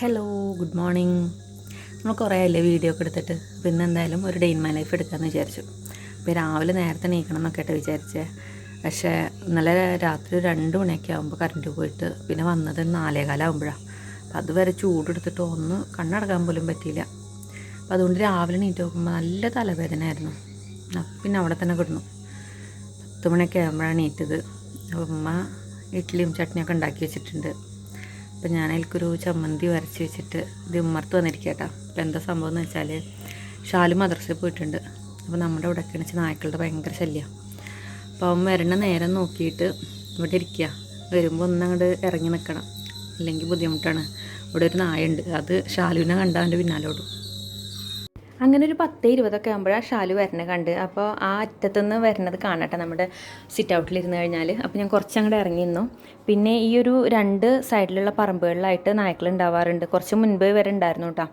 Hello good morning നമ്മൾ കുറേ അല്ലേ വീഡിയോ ഒക്കെ എടുത്തിട്ട്? പിന്നെ എന്തായാലും ഒരു ഡേ ഇൻ മൈ ലൈഫ് എടുക്കാമെന്ന് വിചാരിച്ചു. അപ്പോൾ രാവിലെ നേരത്തെ നീക്കണം എന്നൊക്കെ ആയിട്ട് വിചാരിച്ചേ. പക്ഷേ ഇന്നലെ രാത്രി രണ്ട് മണിയൊക്കെ ആകുമ്പോൾ കറണ്ട് പോയിട്ട് പിന്നെ വന്നത് നാലേകാലാകുമ്പോഴാണ് അപ്പോൾ അതുവരെ ചൂടെടുത്തിട്ട് ഒന്ന് കണ്ണടക്കാൻ പോലും പറ്റിയില്ല. അപ്പോൾ അതുകൊണ്ട് രാവിലെ നീറ്റ് നോക്കുമ്പോൾ നല്ല തലവേദന ആയിരുന്നു. പിന്നെ അവിടെ തന്നെ കിടന്നു. പത്ത് മണിയൊക്കെ ആകുമ്പോഴാണ് നീറ്റത് അപ്പോൾ ഉമ്മ ഇഡ്ഡലിയും ചട്നിയൊക്കെ ഉണ്ടാക്കി വെച്ചിട്ടുണ്ട്. അപ്പോൾ ഞാൻ അതിൽക്കൊരു ചമ്മന്തി വരച്ച് വെച്ചിട്ട് ഇത് ഉമ്മർത്ത് വന്നിരിക്കട്ടോ അപ്പോൾ എന്താ സംഭവം എന്ന് വെച്ചാൽ ഷാൽ മദ്രസയിൽ പോയിട്ടുണ്ട്. അപ്പോൾ നമ്മുടെ ഇവിടെ കിണിച്ച് നായ്ക്കളുടെ ഭയങ്കര ശല്യം. അപ്പോൾ അവൻ വരണ നേരം നോക്കിയിട്ട് ഇവിടെ ഇരിക്കുക. വരുമ്പോൾ ഒന്ന് അങ്ങോട്ട് ഇറങ്ങി നിൽക്കണം. അല്ലെങ്കിൽ ബുദ്ധിമുട്ടാണ്. ഇവിടെ ഒരു നായ ഉണ്ട് അത് ഷാലുവിനെ കണ്ടാൽ അവന്റെ പിന്നാലെ ഓടും. അങ്ങനെ ഒരു പത്ത് ഇരുപതൊക്കെ ആകുമ്പോഴാണ് ഷാലു വരണ കണ്ട്. അപ്പോൾ ആ അറ്റത്തുനിന്ന് വരണത് കാണട്ടെ നമ്മുടെ സിറ്റ് ഔട്ടിലിരുന്ന് കഴിഞ്ഞാൽ അപ്പോൾ ഞാൻ കുറച്ചങ്ങോട്ട് ഇറങ്ങി നിന്നു പിന്നെ ഈ ഒരു രണ്ട് സൈഡിലുള്ള പറമ്പുകളിലായിട്ട് നായ്ക്കൾ ഉണ്ടാവാറുണ്ട് കുറച്ച് മുൻപേ വരെ ഉണ്ടായിരുന്നു കേട്ടോ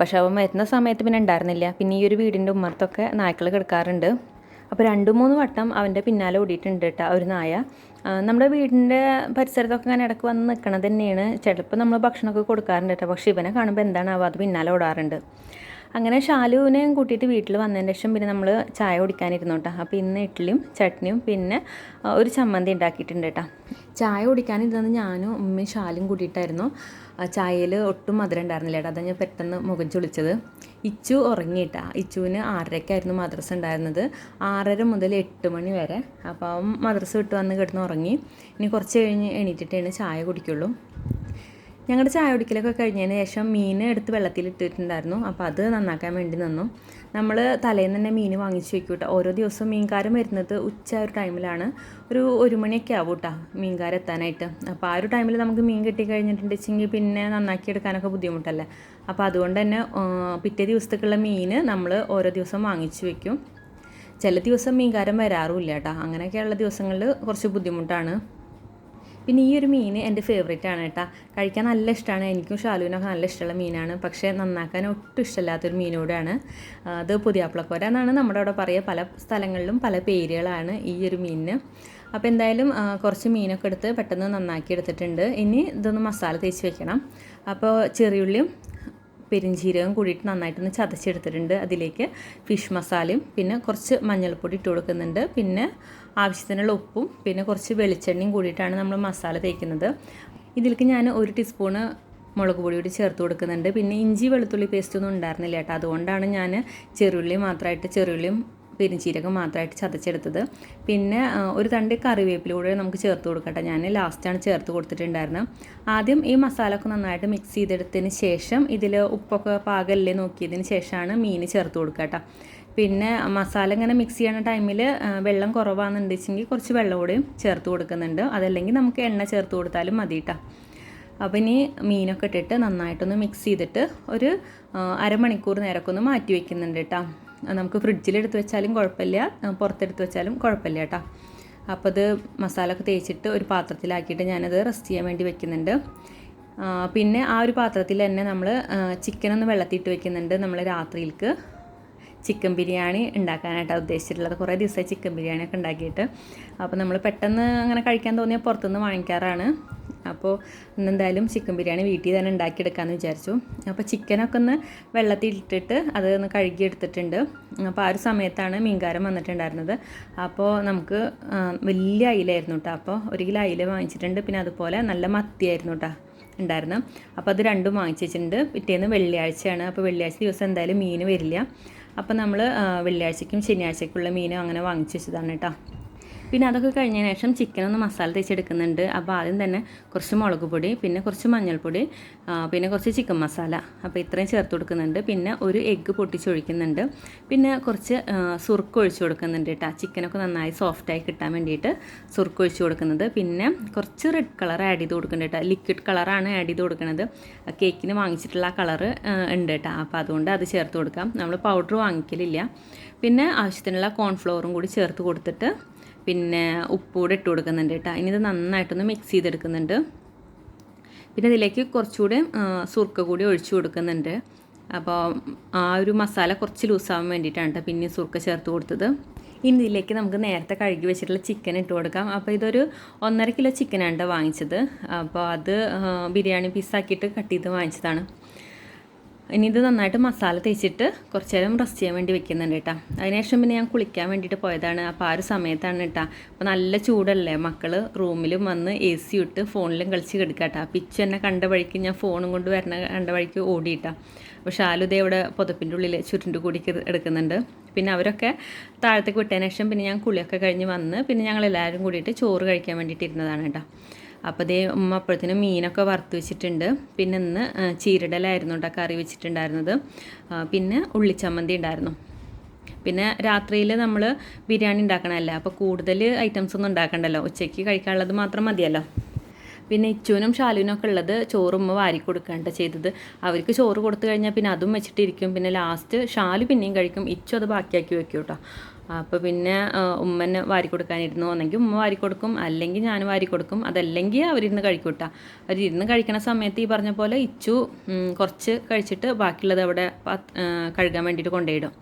പക്ഷെ അവൻ വരുന്ന സമയത്ത് പിന്നെ ഉണ്ടായിരുന്നില്ല പിന്നെ ഈ ഒരു വീടിന്റെ ഉമ്മർത്തൊക്കെ നായ്ക്കൾ കിടക്കാറുണ്ട്. അപ്പോൾ രണ്ട് മൂന്ന് വട്ടം അവന്റെ പിന്നാലെ ഓടിയിട്ടുണ്ട് കേട്ടോ ഒരു നായ. നമ്മുടെ വീടിന്റെ പരിസരത്തൊക്കെ ഇങ്ങനെ ഇടയ്ക്ക് വന്ന് നിൽക്കണത് തന്നെയാണ്. ചിലപ്പോൾ നമ്മൾ ഭക്ഷണമൊക്കെ കൊടുക്കാറുണ്ട് കേട്ടോ പക്ഷേ ഇവനെ കാണുമ്പോൾ എന്താണാവോ അത് പിന്നാലെ ഓടാറുണ്ട്. അങ്ങനെ ഷാലുവിനെയും കൂട്ടിയിട്ട് വീട്ടിൽ വന്നതിന് ശേഷം പിന്നെ നമ്മൾ ചായ കുടിക്കാനിരുന്നു കേട്ടോ. അപ്പോൾ ഇന്ന് ഇഡ്ഡലിയും ചട്നിയും പിന്നെ ഒരു ചമ്മന്തി ഉണ്ടാക്കിയിട്ടുണ്ട് കേട്ടോ. ചായ കുടിക്കാനിരുന്നത് ഞാനും ഉമ്മയും ഷാലും കൂട്ടിയിട്ടായിരുന്നു. ചായയിൽ ഒട്ടും മധുരം ഉണ്ടായിരുന്നില്ല കേട്ടോ. അതാണ് ഞാൻ പെട്ടെന്ന് മുഖം ചൊളിച്ചത്. ഇച്ചു ഉറങ്ങിയിട്ടാ. ഇച്ചുവിന് ആറരയ്ക്കായിരുന്നു മദ്രസ ഉണ്ടായിരുന്നത്. ആറര മുതൽ എട്ട് മണി വരെ. അപ്പം മദ്രസ വിട്ട് വന്ന് കിടന്ന് ഉറങ്ങി. ഇനി കുറച്ച് കഴിഞ്ഞ് എണീറ്റിട്ടാണ് ചായ കുടിക്കുള്ളൂ. ഞങ്ങളുടെ ചായ കുടിക്കലൊക്കെ കഴിഞ്ഞതിന് ശേഷം മീൻ എടുത്ത് വെള്ളത്തിൽ ഇട്ടിട്ടുണ്ടായിരുന്നു അപ്പോൾ അത് നന്നാക്കാൻ വേണ്ടി നിന്നു. നമ്മൾ തലേന്ന് തന്നെ മീൻ വാങ്ങിച്ച് വെക്കും കേട്ടോ ഓരോ ദിവസവും മീൻകാരൻ വരുന്നത് ഉച്ച ഒരു ടൈമിലാണ്. ഒരു ഒരു മണിയൊക്കെ ആവും കേട്ടോ മീൻകാരൻ എത്താനായിട്ട്. അപ്പോൾ ആ ഒരു ടൈമിൽ നമുക്ക് മീൻ കിട്ടി കഴിഞ്ഞിട്ടുണ്ടെങ്കിൽ പിന്നെ നന്നാക്കി എടുക്കാനൊക്കെ ബുദ്ധിമുട്ടല്ലേ? അപ്പോൾ അതുകൊണ്ട് തന്നെ പിറ്റേ ദിവസത്തേക്കുള്ള മീൻ നമ്മൾ ഓരോ ദിവസം വാങ്ങിച്ച് വെക്കും. ചില ദിവസം മീൻകാരൻ വരാറുമില്ല കേട്ടോ. അങ്ങനെയൊക്കെയുള്ള ദിവസങ്ങളിൽ കുറച്ച് ബുദ്ധിമുട്ടാണ്. പിന്നെ ഈ ഒരു മീൻ എന്റെ ഫേവറേറ്റ് ആണ് കേട്ടോ. കഴിക്കാൻ നല്ല ഇഷ്ടമാണ് എനിക്കും ഷാലുവിനൊക്കെ നല്ല ഇഷ്ടമുള്ള മീനാണ്. പക്ഷേ നന്നാക്കാൻ ഒട്ടും ഇഷ്ടമില്ലാത്തൊരു മീനോടാണ്. അത് പുതിയാപ്പിളക്കോര എന്നാണ് നമ്മുടെ അവിടെ പറയുക. പല സ്ഥലങ്ങളിലും പല പേരുകളാണ് ഈ ഒരു മീനിന്. അപ്പോൾ എന്തായാലും കുറച്ച് മീനൊക്കെ എടുത്ത് പെട്ടെന്ന് നന്നാക്കി എടുത്തിട്ടുണ്ട്. ഇനി ഇതൊന്ന് മസാല തേച്ച് വെക്കണം. അപ്പോൾ ചെറിയുള്ളിയും പെരിഞ്ചീരകം കൂടിയിട്ട് നന്നായിട്ടൊന്ന് ചതച്ചെടുത്തിട്ടുണ്ട്. അതിലേക്ക് ഫിഷ് മസാലയും പിന്നെ കുറച്ച് മഞ്ഞൾപ്പൊടി ഇട്ട് കൊടുക്കുന്നുണ്ട്. പിന്നെ ആവശ്യത്തിനുള്ള ഉപ്പും പിന്നെ കുറച്ച് വെളിച്ചെണ്ണയും കൂടിയിട്ടാണ് നമ്മൾ മസാല തേക്കുന്നത്. ഇതിലേക്ക് ഞാൻ ഒരു ടീസ്പൂണ് മുളക് പൊടി കൂടി ചേർത്ത് കൊടുക്കുന്നുണ്ട്. പിന്നെ ഇഞ്ചി വെളുത്തുള്ളി പേസ്റ്റ് ഒന്നും ഉണ്ടായിരുന്നില്ല കേട്ടോ. അതുകൊണ്ടാണ് ഞാൻ ചെറുള്ളി മാത്രമായിട്ട് ചെറുള്ളിയും പെരിഞ്ചീരകം മാത്രമായിട്ട് ചതച്ചെടുത്തത്. പിന്നെ ഒരു തണ്ട് കറിവേപ്പില കൂടെ നമുക്ക് ചേർത്ത് കൊടുക്കട്ടെ. ഞാൻ ലാസ്റ്റാണ് ചേർത്ത് കൊടുത്തിട്ടുണ്ടായിരുന്നത് ആദ്യം ഈ മസാല ഒക്കെ നന്നായിട്ട് മിക്സ് ചെയ്തെടുത്തതിന് ശേഷം ഇതിൽ ഉപ്പൊക്കെ പാകല്ലേ നോക്കിയതിന് ശേഷമാണ് മീൻ ചേർത്ത് കൊടുക്കുക പിന്നെ മസാല ഇങ്ങനെ മിക്സ് ചെയ്യണ ടൈമിൽ വെള്ളം കുറവാണെന്നുണ്ടെങ്കിൽ കുറച്ച് വെള്ളം കൂടെയും ചേർത്ത് കൊടുക്കുന്നുണ്ട്. അതല്ലെങ്കിൽ നമുക്ക് എണ്ണ ചേർത്ത് കൊടുത്താലും മതി കേട്ടോ അപ്പോൾ ഇനി മീനൊക്കെ ഇട്ടിട്ട് നന്നായിട്ടൊന്ന് മിക്സ് ചെയ്തിട്ട് ഒരു അരമണിക്കൂർ നേരമൊക്കെ ഒന്ന് മാറ്റി വയ്ക്കുന്നുണ്ട് കേട്ടോ നമുക്ക് ഫ്രിഡ്ജിലെടുത്ത് വെച്ചാലും കുഴപ്പമില്ല. പുറത്തെടുത്ത് വെച്ചാലും കുഴപ്പമില്ല കേട്ടോ. അപ്പോൾ അത് മസാല ഒക്കെ തേച്ചിട്ട് ഒരു പാത്രത്തിലാക്കിയിട്ട് ഞാനത് റെസ്റ്റ് ചെയ്യാൻ വേണ്ടി വെക്കുന്നുണ്ട്. പിന്നെ ആ ഒരു പാത്രത്തിൽ തന്നെ നമ്മൾ ചിക്കനൊന്ന് വെള്ളത്തിയിട്ട് വെക്കുന്നുണ്ട് നമ്മൾ രാത്രിയിലേക്ക് ചിക്കൻ ബിരിയാണി ഉണ്ടാക്കാനായിട്ടാണ് ഉദ്ദേശിച്ചിട്ടുള്ളത്. കുറേ ദിവസമായി ചിക്കൻ ബിരിയാണി ഒക്കെ ഉണ്ടാക്കിയിട്ട്. അപ്പോൾ നമ്മൾ പെട്ടെന്ന് അങ്ങനെ കഴിക്കാൻ തോന്നിയാൽ പുറത്തുനിന്ന് വാങ്ങിക്കാറാണ്. അപ്പോൾ ഇന്നെന്തായാലും ചിക്കൻ ബിരിയാണി വീട്ടിൽ തന്നെ ഉണ്ടാക്കിയെടുക്കാമെന്ന് വിചാരിച്ചു. അപ്പോൾ ചിക്കനൊക്കെ ഒന്ന് വെള്ളത്തിൽ ഇട്ടിട്ട് അത് ഒന്ന് കഴുകിയെടുത്തിട്ടുണ്ട്. അപ്പോൾ ആ ഒരു സമയത്താണ് മീൻകാരം വന്നിട്ടുണ്ടായിരുന്നത്. അപ്പോൾ നമുക്ക് വലിയ അയിലായിരുന്നു കേട്ടോ. അപ്പോൾ ഒരു കിലോ അയില വാങ്ങിച്ചിട്ടുണ്ട്. പിന്നെ അതുപോലെ നല്ല മത്തിയായിരുന്നു കേട്ടോ ഉണ്ടായിരുന്നു അപ്പോൾ അത് രണ്ടും വാങ്ങിച്ചിട്ടുണ്ട് പിറ്റേന്ന് വെള്ളിയാഴ്ചയാണ്. അപ്പോൾ വെള്ളിയാഴ്ച ദിവസം എന്തായാലും മീൻ വരില്ല. അപ്പോൾ നമ്മൾ വെള്ളിയാഴ്ചയ്ക്കും ശനിയാഴ്ചയ്ക്കുള്ള മീനും അങ്ങനെ വാങ്ങിച്ച് വെച്ചതാണ് കേട്ടോ. പിന്നെ അതൊക്കെ കഴിഞ്ഞതിന് ശേഷം ചിക്കൻ ഒന്ന് മസാല തേച്ചെടുക്കുന്നുണ്ട്. അപ്പോൾ ആദ്യം തന്നെ കുറച്ച് മുളക് പൊടി പിന്നെ കുറച്ച് മഞ്ഞൾപ്പൊടി പിന്നെ കുറച്ച് ചിക്കൻ മസാല അപ്പോൾ ഇത്രയും ചേർത്ത് കൊടുക്കുന്നുണ്ട്. പിന്നെ ഒരു എഗ്ഗ് പൊട്ടിച്ചൊഴിക്കുന്നുണ്ട്. പിന്നെ കുറച്ച് സുർക്ക് ഒഴിച്ച് കൊടുക്കുന്നുണ്ട് കേട്ടോ. ചിക്കനൊക്കെ നന്നായി സോഫ്റ്റായി കിട്ടാൻ വേണ്ടിയിട്ട് സുർക്ക് ഒഴിച്ച് കൊടുക്കുന്നത്. പിന്നെ കുറച്ച് റെഡ് കളർ ആഡ് ചെയ്ത് കൊടുക്കുന്നുണ്ട് കേട്ടോ. ലിക്വിഡ് കളറാണ് ആഡ് ചെയ്ത് കൊടുക്കുന്നത്. കേക്കിന് വാങ്ങിച്ചിട്ടുള്ള ആ കളറ് ഉണ്ട് കേട്ടോ. അപ്പോൾ അതുകൊണ്ട് അത് ചേർത്ത് കൊടുക്കാം. നമ്മൾ പൗഡർ വാങ്ങിക്കലില്ല. പിന്നെ ആവശ്യത്തിനുള്ള കോൺഫ്ലവറും കൂടി ചേർത്ത് കൊടുത്തിട്ട് പിന്നെ ഉപ്പ് കൂടെ ഇട്ട് കൊടുക്കുന്നുണ്ട് കേട്ടോ. ഇനി ഇത് നന്നായിട്ടൊന്ന് മിക്സ് ചെയ്തെടുക്കുന്നുണ്ട്. പിന്നെ ഇതിലേക്ക് കുറച്ചുകൂടി സുർക്ക കൂടി ഒഴിച്ചു കൊടുക്കുന്നുണ്ട്. അപ്പോൾ ആ ഒരു മസാല കുറച്ച് ലൂസാവാൻ വേണ്ടിയിട്ടാണ് കേട്ടോ പിന്നെ സുർക്ക ചേർത്ത് കൊടുത്തത്. ഇനി ഇതിലേക്ക് നമുക്ക് നേരത്തെ കഴുകി വെച്ചിട്ടുള്ള ചിക്കൻ ഇട്ട് കൊടുക്കാം. അപ്പോൾ ഇതൊരു ഒന്നര കിലോ ചിക്കനാണ് വാങ്ങിച്ചത്. അപ്പോൾ അത് ബിരിയാണി പീസാക്കിയിട്ട് കട്ട് ചെയ്ത് വാങ്ങിച്ചതാണ്. ഇനി ഇത് നന്നായിട്ട് മസാല തേച്ചിട്ട് കുറച്ച് നേരം റെസ്റ്റ് ചെയ്യാൻ വേണ്ടി വെക്കുന്നുണ്ട് കേട്ടോ. അതിനുശേഷം പിന്നെ ഞാൻ കുളിക്കാൻ വേണ്ടിയിട്ട് പോയതാണ്. അപ്പോൾ ആ ഒരു സമയത്താണ് കേട്ടോ. അപ്പോൾ നല്ല ചൂടല്ലേ? മക്കൾ റൂമിലും വന്ന് എ സി ഇട്ട് ഫോണിലും കളിച്ച് കിടക്കാട്ടോ പിച്ച് എന്നെ കണ്ട വഴിക്ക് ഞാൻ ഫോണും കൊണ്ട് വരണ കണ്ട വഴിക്ക് ഓടിയിട്ടാ. അപ്പോൾ ഷാലു ദേ ഇവിടെ പുതപ്പിന്റെ ഉള്ളിൽ ചുരുണ്ട് കൂടി എടുക്കുന്നുണ്ട്. പിന്നെ അവരൊക്കെ താഴത്തേക്ക് വിട്ടതിന് ശേഷം പിന്നെ ഞാൻ കുളിയൊക്കെ കഴിഞ്ഞ് വന്ന് പിന്നെ ഞങ്ങൾ എല്ലാവരും കൂടിയിട്ട് ചോറ് കഴിക്കാൻ വേണ്ടിയിട്ട് ഇരുന്നതാണ് കേട്ടോ. അപ്പോൾ ദേ ഉമ്മ അപ്പോഴത്തേനും മീനൊക്കെ വറുത്ത് വെച്ചിട്ടുണ്ട്. പിന്നെ ഇന്ന് ചീരടലായിരുന്നു കേട്ടോ കറി വെച്ചിട്ടുണ്ടായിരുന്നത്. പിന്നെ ഉള്ളിച്ചമ്മന്തി ഉണ്ടായിരുന്നു. പിന്നെ രാത്രിയിൽ നമ്മൾ ബിരിയാണി ഉണ്ടാക്കണമല്ലേ അപ്പോൾ കൂടുതൽ ഐറ്റംസ് ഒന്നും ഉണ്ടാക്കണ്ടല്ലോ? ഉച്ചയ്ക്ക് കഴിക്കാനുള്ളത് മാത്രം മതിയല്ലോ? പിന്നെ ഇച്ചുവിനും ഷാലുവിനും ഒക്കെ ഉള്ളത് ചോറുമ്മ വാരി കൊടുക്കാണ്ട് ചെയ്തത്. അവർക്ക് ചോറ് കൊടുത്തു കഴിഞ്ഞാൽ പിന്നെ അതും വെച്ചിട്ടിരിക്കും. പിന്നെ ലാസ്റ്റ് ഷാലു പിന്നെയും കഴിക്കും. ഇച്ചു അത് ബാക്കിയാക്കി വെക്കും കേട്ടോ അപ്പോൾ പിന്നെ ഉമ്മനെ വാരി കൊടുക്കാനിരുന്നു ഒന്നെങ്കിൽ ഉമ്മ വാരി കൊടുക്കും അല്ലെങ്കിൽ ഞാൻ വാരി കൊടുക്കും അതല്ലെങ്കിൽ അവരിന്ന് കഴിക്കൂട്ട. അവരിരുന്ന് കഴിക്കണ സമയത്ത് ഈ പറഞ്ഞ പോലെ ഇച്ചു കുറച്ച് കഴിച്ചിട്ട് ബാക്കിയുള്ളത് അവിടെ കഴുകാൻ വേണ്ടിയിട്ട് കൊണ്ടുപോയിടും.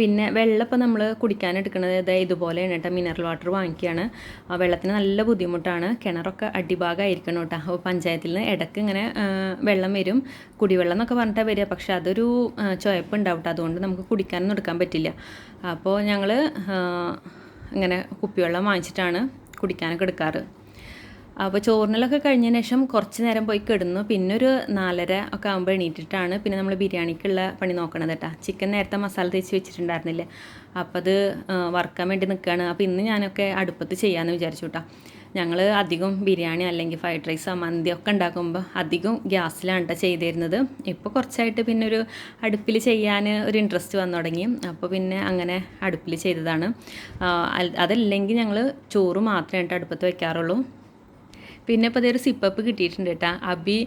പിന്നെ വെള്ളം ഇപ്പോൾ നമ്മൾ കുടിക്കാൻ എടുക്കുന്നത് ഇതേ ഇതുപോലെയാണ് കേട്ടോ. മിനറൽ വാട്ടർ വാങ്ങിക്കുകയാണ്. ആ വെള്ളത്തിന് നല്ല ബുദ്ധിമുട്ടാണ്. കിണറൊക്കെ അടിഭാഗമായിരിക്കണം കേട്ടോ. അപ്പോൾ പഞ്ചായത്തിൽ നിന്ന് ഇടയ്ക്ക് ഇങ്ങനെ വെള്ളം വരും. കുടിവെള്ളം എന്നൊക്കെ പറഞ്ഞിട്ടാണ് വരിക. പക്ഷേ അതൊരു ചുവപ്പ് ഉണ്ടാവും. അതുകൊണ്ട് നമുക്ക് കുടിക്കാനൊന്നും എടുക്കാൻ പറ്റില്ല. അപ്പോൾ ഞങ്ങൾ ഇങ്ങനെ കുപ്പിവെള്ളം വാങ്ങിച്ചിട്ടാണ് കുടിക്കാനൊക്കെ എടുക്കാറ്. അപ്പോൾ ചോറിനലൊക്കെ കഴിഞ്ഞതിന് ശേഷം കുറച്ച് നേരം പോയി കിടന്നു. പിന്നെ ഒരു നാലര ഒക്കെ ആകുമ്പോൾ എണീറ്റിട്ടാണ് പിന്നെ നമ്മൾ ബിരിയാണിക്കുള്ള പണി നോക്കണത് കേട്ടോ ചിക്കൻ നേരത്തെ മസാല തേച്ച് വെച്ചിട്ടുണ്ടായിരുന്നില്ലേ? അപ്പോൾ അത് വറക്കാൻ വേണ്ടി നിൽക്കുകയാണ് അപ്പോൾ ഇന്ന് ഞാനൊക്കെ അടുപ്പത്ത് ചെയ്യാമെന്ന് വിചാരിച്ചു കേട്ടോ ഞങ്ങൾ അധികം ബിരിയാണി അല്ലെങ്കിൽ ഫ്രൈഡ് റൈസ് മന്തി ഒക്കെ ഉണ്ടാക്കുമ്പോൾ അധികം ഗ്യാസിലാണ് കേട്ടോ ചെയ്തിരുന്നത്. ഇപ്പോൾ കുറച്ചായിട്ട് പിന്നെ ഒരു അടുപ്പിൽ ചെയ്യാൻ ഒരു ഇൻട്രസ്റ്റ് വന്നു തുടങ്ങി. അപ്പോൾ പിന്നെ അങ്ങനെ അടുപ്പിൽ ചെയ്തതാണ്. അതല്ലെങ്കിൽ ഞങ്ങൾ ചോറ് മാത്രമേ അടുപ്പത്ത് വെക്കാറുള്ളൂ. പിന്നെ ഇപ്പോൾ ഇതൊരു സിപ്പപ്പ് കിട്ടിയിട്ടുണ്ട് കേട്ടോ അബി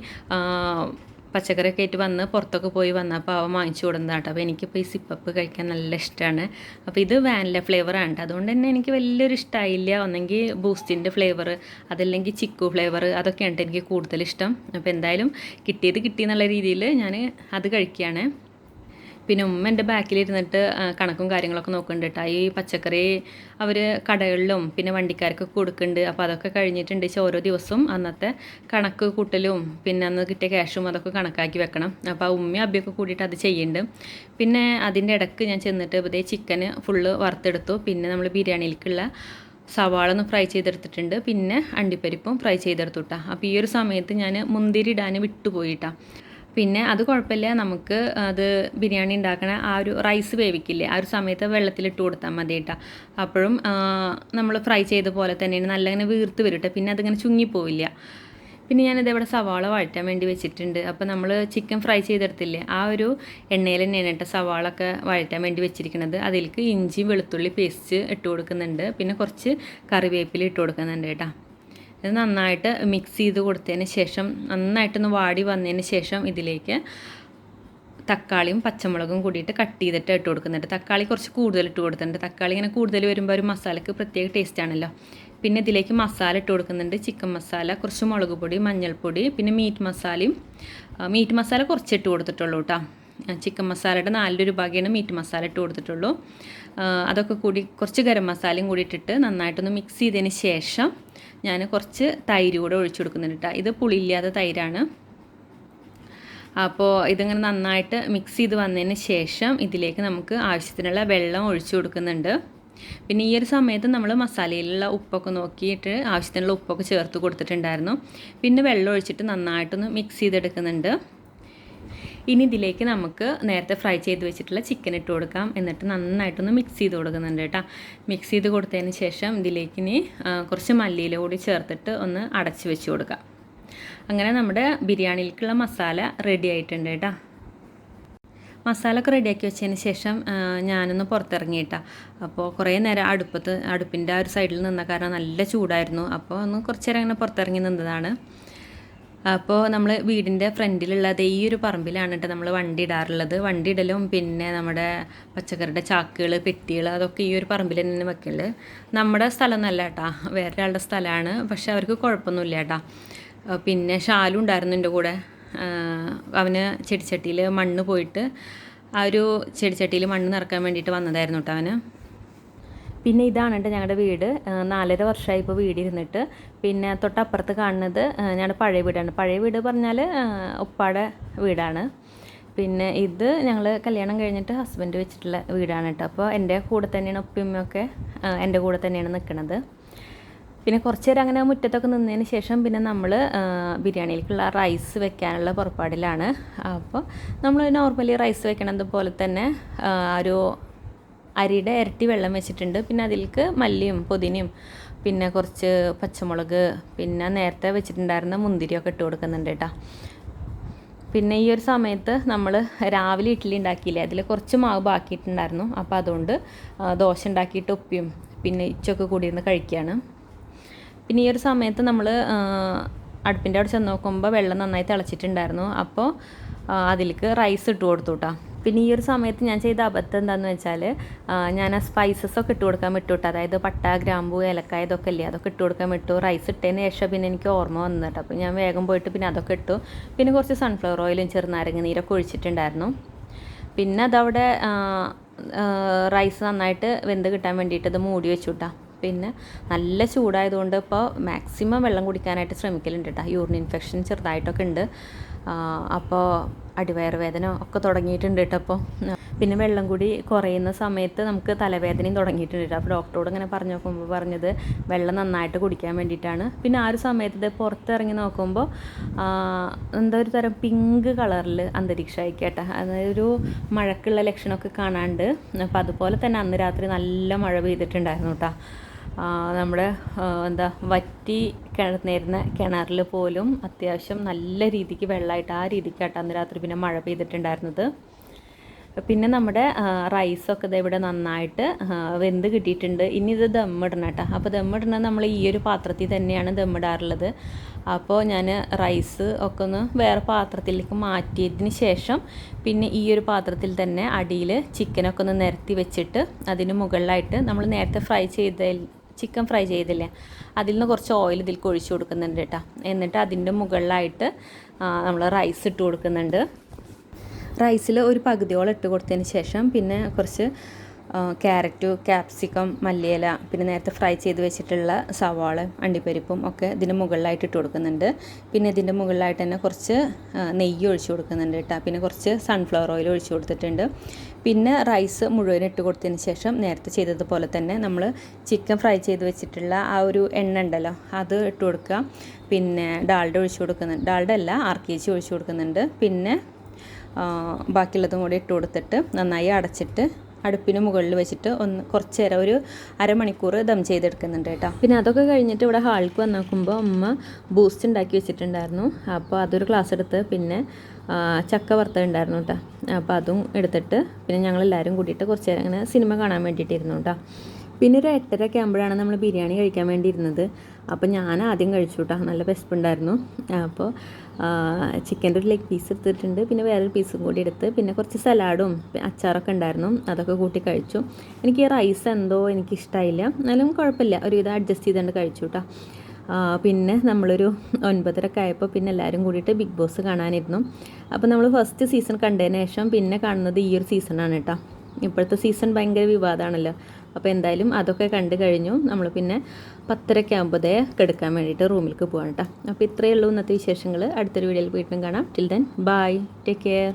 പച്ചക്കറിയൊക്കെ ആയിട്ട് വന്ന് പുറത്തൊക്കെ പോയി വന്നപ്പോൾ അവ വാങ്ങിച്ചു കൊടുന്നതാണ് കേട്ടോ അപ്പോൾ എനിക്കിപ്പോൾ ഈ സിപ്പപ്പ് കഴിക്കാൻ നല്ല ഇഷ്ടമാണ് അപ്പോൾ ഇത് വാനില ഫ്ലേവറാണ് കേട്ടോ അതുകൊണ്ട് തന്നെ എനിക്ക് വലിയൊരു ഇഷ്ടമായില്ല ഒന്നെങ്കിൽ ബൂസ്റ്റിന്റെ ഫ്ലേവർ അതല്ലെങ്കിൽ ചിക്കു ഫ്ലേവർ അതൊക്കെയാണ് എനിക്ക് കൂടുതൽ ഇഷ്ടം. അപ്പോൾ എന്തായാലും കിട്ടിയത് കിട്ടി എന്നുള്ള രീതിയിൽ ഞാൻ അത് കഴിക്കുകയാണ്. പിന്നെ ഉമ്മ എന്റെ ബാക്കിലിരുന്നിട്ട് കണക്കും കാര്യങ്ങളൊക്കെ നോക്കുന്നുണ്ട് കേട്ടോ ഈ പച്ചക്കറി അവർ കടകളിലും പിന്നെ വണ്ടിക്കാർക്ക് കൊടുക്കുന്നുണ്ട് അപ്പോൾ അതൊക്കെ കഴിഞ്ഞിട്ടുണ്ട്. വെച്ചാൽ ഓരോ ദിവസവും അന്നത്തെ കണക്ക് കൂട്ടലും പിന്നെ അന്ന് കിട്ടിയ ക്യാഷും അതൊക്കെ കണക്കാക്കി വെക്കണം. അപ്പോൾ ആ ഉമ്മയും അബിയൊക്കെ കൂടിയിട്ട് അത് ചെയ്യുന്നുണ്ട് പിന്നെ അതിന്റെ ഇടയ്ക്ക് ഞാൻ ചെന്നിട്ട് ഇതേ ചിക്കന് ഫുള്ള് വറുത്തെടുത്തു. പിന്നെ നമ്മൾ ബിരിയാണിയിലേക്കുള്ള സവാള ഒന്ന് ഫ്രൈ ചെയ്തെടുത്തിട്ടുണ്ട്. പിന്നെ അണ്ടിപ്പരിപ്പും ഫ്രൈ ചെയ്തെടുത്തു കേട്ടോ അപ്പോൾ ഈ ഒരു സമയത്ത് ഞാൻ മുന്തിരി ഇടാൻ വിട്ടുപോയിട്ടാ പിന്നെ അത് കുഴപ്പമില്ല. നമുക്ക് അത് ബിരിയാണി ഉണ്ടാക്കണ ആ ഒരു റൈസ് വേവിക്കില്ലേ? ആ ഒരു സമയത്ത് വെള്ളത്തിലിട്ട് കൊടുത്താൽ മതി കേട്ടോ അപ്പോഴും നമ്മൾ ഫ്രൈ ചെയ്ത പോലെ തന്നെയാണ് നല്ല ഇങ്ങനെ വീർത്ത് വരും ട്ടോ. പിന്നെ അതിങ്ങനെ ചുങ്ങിപ്പോവില്ല പിന്നെ ഞാനിത് ഇവിടെ സവാള വഴറ്റാൻ വേണ്ടി വെച്ചിട്ടുണ്ട്. അപ്പോൾ നമ്മൾ ചിക്കൻ ഫ്രൈ ചെയ്തെടുത്തില്ലേ? ആ ഒരു എണ്ണയിൽ തന്നെയാണ് കേട്ടോ സവാള ഒക്കെ വഴറ്റാൻ വേണ്ടി വെച്ചിരിക്കുന്നത് അതിലേക്ക് ഇഞ്ചി വെളുത്തുള്ളി പേസ്റ്റ് ഇട്ട് കൊടുക്കുന്നുണ്ട്. പിന്നെ കുറച്ച് കറിവേപ്പില ഇട്ട് കൊടുക്കുന്നുണ്ട് കേട്ടോ ഇത് നന്നായിട്ട് മിക്സ് ചെയ്ത് കൊടുത്തതിന് ശേഷം നന്നായിട്ടൊന്ന് വാടി വന്നതിന് ശേഷം ഇതിലേക്ക് തക്കാളിയും പച്ചമുളകും കൂടിയിട്ട് കട്ട് ചെയ്തിട്ട് ഇട്ട് കൊടുക്കുന്നുണ്ട് തക്കാളി കുറച്ച് കൂടുതൽ ഇട്ട് കൊടുക്കുന്നുണ്ട് തക്കാളി ഇങ്ങനെ കൂടുതൽ വരുമ്പോൾ ഒരു മസാലയ്ക്ക് പ്രത്യേക ടേസ്റ്റ് ആണല്ലോ. പിന്നെ ഇതിലേക്ക് മസാല ഇട്ട് കൊടുക്കുന്നുണ്ട്. ചിക്കൻ മസാല കുറച്ച് മുളക് പൊടി മഞ്ഞൾപ്പൊടി പിന്നെ മീറ്റ് മസാലയും മീറ്റ് മസാല കുറച്ച് ഇട്ട് കൊടുത്തിട്ടുള്ളൂ കേട്ടോ. ചിക്കൻ മസാലയുടെ നാലിലൊരു ഭാഗമാണ് മീറ്റ് മസാല ഇട്ട് കൊടുത്തിട്ടുള്ളൂ. അതൊക്കെ കൂടി കുറച്ച് ഗരം മസാലയും കൂടി ഇട്ടിട്ട് നന്നായിട്ടൊന്ന് മിക്സ് ചെയ്തതിന് ശേഷം ഞാൻ കുറച്ച് തൈര് കൂടെ ഒഴിച്ചു കൊടുക്കുന്നുണ്ട് കേട്ടോ ഇത് പുളിയില്ലാത്ത തൈരാണ്. അപ്പോൾ ഇതിങ്ങനെ നന്നായിട്ട് മിക്സ് ചെയ്ത് വന്നതിന് ശേഷം ഇതിലേക്ക് നമുക്ക് ആവശ്യത്തിനുള്ള വെള്ളം ഒഴിച്ചു കൊടുക്കുന്നുണ്ട്. പിന്നെ ഈ ഒരു സമയത്ത് നമ്മൾ മസാലയിലുള്ള ഉപ്പൊക്കെ നോക്കിയിട്ട് ആവശ്യത്തിനുള്ള ഉപ്പൊക്കെ ചേർത്ത് കൊടുത്തിട്ടുണ്ടായിരുന്നു. പിന്നെ വെള്ളം ഒഴിച്ചിട്ട് നന്നായിട്ടൊന്ന് മിക്സ് ചെയ്തെടുക്കുന്നുണ്ട്. ഇനി ഇതിലേക്ക് നമുക്ക് നേരത്തെ ഫ്രൈ ചെയ്ത് വെച്ചിട്ടുള്ള ചിക്കൻ ഇട്ട് കൊടുക്കാം. എന്നിട്ട് നന്നായിട്ടൊന്ന് മിക്സ് ചെയ്ത് കൊടുക്കുന്നുണ്ട് കേട്ടോ. മിക്സ് ചെയ്ത് കൊടുത്തതിന് ശേഷം ഇതിലേക്ക് ഇനി കുറച്ച് മല്ലിയില കൂടി ചേർത്തിട്ട് ഒന്ന് അടച്ച് വെച്ച് കൊടുക്കാം. അങ്ങനെ നമ്മുടെ ബിരിയാണിയിലേക്കുള്ള മസാല റെഡി ആയിട്ടുണ്ട് കേട്ടോ. മസാല ഒക്കെ റെഡിയാക്കി വെച്ചതിന് ശേഷം ഞാനൊന്ന് പുറത്തിറങ്ങിയിട്ടാ അപ്പോൾ കുറേ നേരം അടുപ്പത്ത് അടുപ്പിന്റെ ആ ഒരു സൈഡിൽ നിന്ന കാരണം നല്ല ചൂടായിരുന്നു. അപ്പോൾ ഒന്ന് കുറച്ച് നേരം അങ്ങനെ പുറത്തിറങ്ങി നിന്നതാണ്. അപ്പോൾ നമ്മൾ വീടിന്റെ ഫ്രണ്ടിലുള്ളത് ഈ ഒരു പറമ്പിലാണ് കേട്ടോ നമ്മൾ വണ്ടി ഇടാറുള്ളത് വണ്ടി ഇടലും പിന്നെ നമ്മുടെ പച്ചക്കറിയുടെ ചാക്കുകൾ പെട്ടികൾ അതൊക്കെ ഈ ഒരു പറമ്പിൽ തന്നെ വെക്കൽ. നമ്മുടെ സ്ഥലം നല്ല കേട്ടാ വേറൊരാളുടെ സ്ഥലമാണ് പക്ഷെ അവർക്ക് കുഴപ്പമൊന്നുമില്ല കേട്ടാ പിന്നെ ഷാലും ഉണ്ടായിരുന്നു എന്റെ കൂടെ. അവന് ചെടിച്ചട്ടിയിൽ മണ്ണ് പോയിട്ട് ആ ഒരു ചെടിച്ചട്ടിയിൽ മണ്ണ് നിറക്കാൻ വേണ്ടിയിട്ട് വന്നതായിരുന്നു കേട്ടോ അവന്. പിന്നെ ഇതാണ് കേട്ടോ ഞങ്ങളുടെ വീട്. നാലര വർഷമായി ഇപ്പോൾ വീടിരുന്നിട്ട്. പിന്നെ തൊട്ടപ്പുറത്ത് കാണുന്നത് ഞങ്ങളുടെ പഴയ വീടാണ്. പഴയ വീട് പറഞ്ഞാൽ ഉപ്പാടെ വീടാണ്. പിന്നെ ഇത് ഞങ്ങൾ കല്യാണം കഴിഞ്ഞിട്ട് ഹസ്ബൻഡ് വെച്ചിട്ടുള്ള വീടാണ് കേട്ടോ. അപ്പോൾ എന്റെ കൂടെ തന്നെയാണ് ഉപ്പയമ്മയൊക്കെ എന്റെ കൂടെ തന്നെയാണ് നിൽക്കുന്നത്. പിന്നെ കുറച്ച് നേരം അങ്ങനെ മുറ്റത്തൊക്കെ നിന്നതിന് ശേഷം പിന്നെ നമ്മൾ ബിരിയാണിയിലേക്കുള്ള റൈസ് വെക്കാനുള്ള പുറപ്പാടിലാണ്. അപ്പോൾ നമ്മൾ നോർമലി റൈസ് വെക്കണത് പോലെ തന്നെ ഒരു അരിയുടെ ഇരട്ടി വെള്ളം വെച്ചിട്ടുണ്ട്. പിന്നെ അതിലേക്ക് മല്ലിയും പുതിനയും പിന്നെ കുറച്ച് പച്ചമുളക് പിന്നെ നേരത്തെ വെച്ചിട്ടുണ്ടായിരുന്ന മുന്തിരിയൊക്കെ ഇട്ട് കൊടുക്കുന്നുണ്ട് കേട്ടോ പിന്നെ ഈ ഒരു സമയത്ത് നമ്മൾ രാവിലെ ഇഡ്ഡലി ഉണ്ടാക്കിയില്ലേ അതിൽ കുറച്ച് മാവ് ബാക്കിയിട്ടുണ്ടായിരുന്നു. അപ്പോൾ അതുകൊണ്ട് ദോശ ഉണ്ടാക്കിയിട്ട് ഉപ്പിയും പിന്നെ ഇച്ചൊക്കെ കൂടി ഇരുന്ന് കഴിക്കുകയാണ് പിന്നെ ഈ ഒരു സമയത്ത് നമ്മൾ അടുപ്പിന്റെ അവിടെ ചെന്ന് നോക്കുമ്പോൾ വെള്ളം നന്നായി തിളച്ചിട്ടുണ്ടായിരുന്നു. അപ്പോൾ അതിലേക്ക് റൈസ് ഇട്ട് കൊടുത്തു കേട്ടോ പിന്നെ ഈ ഒരു സമയത്ത് ഞാൻ ചെയ്ത അബദ്ധം എന്താണെന്ന് വെച്ചാൽ ഞാൻ ആ സ്പൈസസ് ഒക്കെ ഇട്ട് കൊടുക്കാൻ വിട്ടുവിട്ട് അതായത് പട്ട ഗ്രാമ്പു ഏലക്കായ ഇതൊക്കെ ഇല്ലേ അതൊക്കെ ഇട്ട് കൊടുക്കാൻ വിട്ടു. റൈസ് ഇട്ടതിന് ശേഷം പിന്നെ എനിക്ക് ഓർമ്മ വന്നിട്ട് അപ്പോൾ ഞാൻ വേഗം പോയിട്ട് പിന്നെ അതൊക്കെ ഇട്ടു. പിന്നെ കുറച്ച് സൺഫ്ലവർ ഓയിലും ചെറുനാരങ്ങ നീരൊക്കെ ഒഴിച്ചിട്ടുണ്ടായിരുന്നു. പിന്നെ അതവിടെ റൈസ് നന്നായിട്ട് വെന്ത് കിട്ടാൻ വേണ്ടിയിട്ട് ഇത് മൂടി വെച്ചു കേട്ടോ പിന്നെ നല്ല ചൂടായതുകൊണ്ട് ഇപ്പോൾ മാക്സിമം വെള്ളം കുടിക്കാനായിട്ട് ശ്രമിക്കലുണ്ട് കേട്ടോ യൂറിൻ ഇൻഫെക്ഷൻ ചെറുതായിട്ടൊക്കെ ഉണ്ട്. അപ്പോൾ അടിവയറ് വേദന ഒക്കെ തുടങ്ങിയിട്ടുണ്ട് കേട്ടോ അപ്പോൾ പിന്നെ വെള്ളം കൂടി കുറയുന്ന സമയത്ത് നമുക്ക് തലവേദനയും തുടങ്ങിയിട്ടുണ്ട് കേട്ടോ അപ്പോൾ ഡോക്ടറോട് ഇങ്ങനെ പറഞ്ഞു നോക്കുമ്പോൾ പറഞ്ഞത് വെള്ളം നന്നായിട്ട് കുടിക്കാൻ വേണ്ടിയിട്ടാണ്. പിന്നെ ആ ഒരു സമയത്ത് പുറത്തിറങ്ങി നോക്കുമ്പോൾ എന്താ ഒരു തരം പിങ്ക് കളറിൽ അന്തരീക്ഷമായി കേട്ടോ അതൊരു മഴക്കുള്ള ലക്ഷണമൊക്കെ കാണാണ്ട്. അപ്പോൾ അതുപോലെ തന്നെ അന്ന് രാത്രി നല്ല മഴ പെയ്തിട്ടുണ്ടായിരുന്നു കേട്ടോ നമ്മുടെ എന്താ വറ്റി കിണർന്നിരുന്ന കിണറിൽ പോലും അത്യാവശ്യം നല്ല രീതിക്ക് വെള്ളമായിട്ട് ആ രീതിക്കായിട്ട് അന്ന് രാത്രി പിന്നെ മഴ പെയ്തിട്ടുണ്ടായിരുന്നത്. പിന്നെ നമ്മുടെ റൈസൊക്കെ ദേ ഇവിടെ നന്നായിട്ട് വെന്ത് കിട്ടിയിട്ടുണ്ട്. ഇനി ഇത് ദമ്മിടണം കേട്ടോ. അപ്പോൾ ദമ്മിടണത് നമ്മൾ ഈ ഒരു പാത്രത്തിൽ തന്നെയാണ് ദമ്മിടാറുള്ളത്. അപ്പോൾ ഞാൻ റൈസ് ഒക്കെ ഒന്ന് വേറെ പാത്രത്തിലേക്ക് മാറ്റിയതിന് ശേഷം പിന്നെ ഈ ഒരു പാത്രത്തിൽ തന്നെ അടിയിൽ ചിക്കനൊക്കെ ഒന്ന് നിരത്തി വെച്ചിട്ട് അതിന് മുകളിലായിട്ട് നമ്മൾ നേരത്തെ ഫ്രൈ ചെയ്ത ചിക്കൻ ഫ്രൈ ചെയ്തില്ലേ? അതിൽ നിന്ന് കുറച്ച് ഓയിൽ ഇതിലേക്ക് ഒഴിച്ചു കൊടുക്കുന്നുണ്ട് കേട്ടോ. എന്നിട്ട് അതിന്റെ മുകളിലായിട്ട് നമ്മൾ റൈസ് ഇട്ട് കൊടുക്കുന്നുണ്ട്. റൈസിൽ ഒരു പകുതിയോളം ഇട്ട് കൊടുത്തതിന് ശേഷം പിന്നെ കുറച്ച് ക്യാരറ്റ് ക്യാപ്സിക്കം മല്ലിയില പിന്നെ നേരത്തെ ഫ്രൈ ചെയ്ത് വെച്ചിട്ടുള്ള സവാള അണ്ടിപ്പരിപ്പും ഒക്കെ ഇതിന്റെ മുകളിലായിട്ട് ഇട്ട് കൊടുക്കുന്നുണ്ട്. പിന്നെ ഇതിന്റെ മുകളിലായിട്ട് തന്നെ കുറച്ച് നെയ്യ് ഒഴിച്ചു കൊടുക്കുന്നുണ്ട് കേട്ടോ. പിന്നെ കുറച്ച് സൺഫ്ലവർ ഓയിൽ ഒഴിച്ചു കൊടുത്തിട്ടുണ്ട്. പിന്നെ റൈസ് മുഴുവൻ ഇട്ട് കൊടുത്തതിന് ശേഷം നേരത്തെ ചെയ്തതുപോലെ തന്നെ നമ്മൾ ചിക്കൻ ഫ്രൈ ചെയ്ത് വെച്ചിട്ടുള്ള ആ ഒരു എണ്ണ ഉണ്ടല്ലോ അത് ഇട്ട് കൊടുക്കുക. പിന്നെ ഡാൾഡ ഒഴിച്ചു കൊടുക്കുന്നുണ്ട്. ഡാൾഡ അല്ല ആർ കെ ജി ഒഴിച്ചു കൊടുക്കുന്നുണ്ട്. പിന്നെ ബാക്കിയുള്ളതും കൂടി ഇട്ട് കൊടുത്തിട്ട് നന്നായി അടച്ചിട്ട് അടുപ്പിന് മുകളിൽ വെച്ചിട്ട് ഒന്ന് കുറച്ച് നേരം ഒരു അരമണിക്കൂർ ദം ചെയ്തെടുക്കുന്നുണ്ട് കേട്ടോ. പിന്നെ അതൊക്കെ കഴിഞ്ഞിട്ട് ഇവിടെ ഹാളിക്ക് വന്ന് നോക്കുമ്പോൾ അമ്മ ബൂസ്റ്റ് ഉണ്ടാക്കി വെച്ചിട്ടുണ്ടായിരുന്നു. അപ്പോൾ അതൊരു ഗ്ലാസ് എടുത്ത് പിന്നെ ചക്ക വറുത്തതുണ്ടായിരുന്നു കേട്ടോ. അപ്പോൾ അതും എടുത്തിട്ട് പിന്നെ ഞങ്ങളെല്ലാവരും കൂട്ടിയിട്ട് കുറച്ച് നേരം അങ്ങനെ സിനിമ കാണാൻ വേണ്ടിയിട്ടിരുന്നു കേട്ടോ. പിന്നെ ഒരു എട്ടരയൊക്കെ ആകുമ്പോഴാണ് നമ്മൾ ബിരിയാണി കഴിക്കാൻ വേണ്ടി ഇരുന്നത് അപ്പോൾ ഞാൻ ആദ്യം കഴിച്ചു കേട്ടോ. നല്ല വിശപ്പുണ്ടായിരുന്നു. അപ്പോൾ ചിക്കന്റെ ഒരു ലെഗ് പീസ് എടുത്തിട്ടുണ്ട്. പിന്നെ വേറൊരു പീസും കൂടി എടുത്ത് പിന്നെ കുറച്ച് സലാഡും അച്ചാറൊക്കെ ഉണ്ടായിരുന്നു. അതൊക്കെ കൂട്ടി കഴിച്ചു. എനിക്ക് റൈസ് എന്തോ എനിക്ക് ഇഷ്ടമായില്ല എന്നാലും കുഴപ്പമില്ല. ഒരുവിധം അഡ്ജസ്റ്റ് ചെയ്തുകൊണ്ട് കഴിച്ചു കേട്ടോ. പിന്നെ നമ്മളൊരു ഒൻപതരക്കെ ആയപ്പോൾ പിന്നെ എല്ലാവരും കൂടിയിട്ട് ബിഗ് ബോസ് കാണാനിരുന്നു. അപ്പോൾ നമ്മൾ ഫസ്റ്റ് സീസൺ കണ്ടതിന് ശേഷം പിന്നെ കാണുന്നത് ഈ ഒരു സീസണാണ് കേട്ടോ. ഇപ്പോഴത്തെ സീസൺ ഭയങ്കര വിവാദമാണല്ലോ. അപ്പോൾ എന്തായാലും അതൊക്കെ കണ്ടു കഴിഞ്ഞു. നമ്മൾ പിന്നെ പത്തരയ്ക്ക് ആകുമ്പോഴേ കിടക്കാൻ വേണ്ടിയിട്ട് റൂമിലേക്ക് പോകാം കേട്ടോ അപ്പോൾ ഇത്രയേ ഉള്ളൂ ഇന്നത്തെ വിശേഷങ്ങൾ അടുത്തൊരു വീഡിയോയിൽ വീണ്ടും കാണാം. Till then bye take care